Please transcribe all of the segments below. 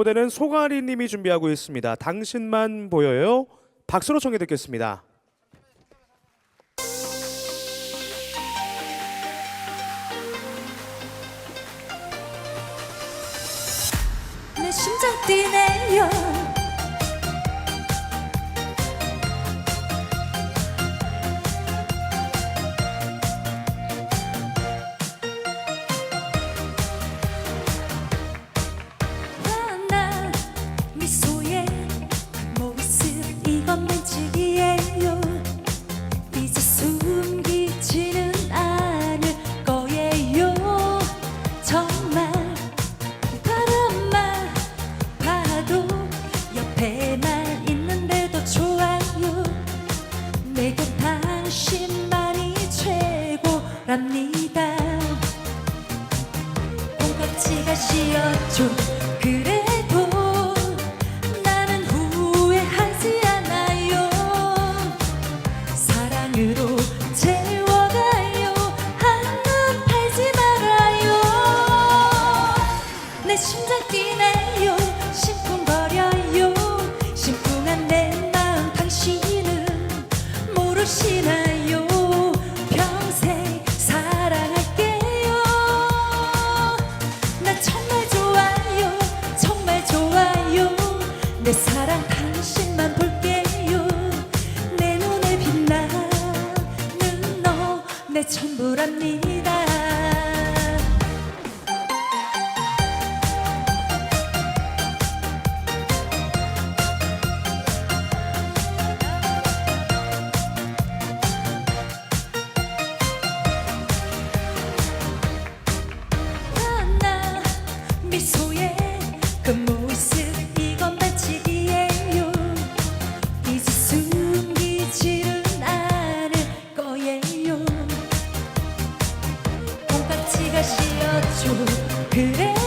무대는 소가리 님이 준비하고 있습니다. 당신만 보여요. 박수로 청해 듣겠습니다. 내 심장 뛰네요 심장 뛰네요. 심쿵거려요. 심쿵한 내 마음 당신은 모르시나요? 평생 사랑할게요. 나 정말 좋아요. 정말 좋아요. 내 사랑 당신만 볼게요. 내 눈에 빛나는 너 내 전부랍니다 그 모습 이건 반칙이에요. 이제 숨기지는 않을 거예요. 콩깍지가 씌었죠 그래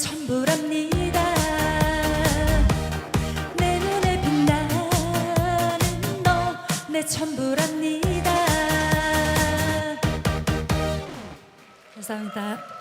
전부랍니다. 내 눈에 빛나는 너 내 전부랍니다. 감사합니다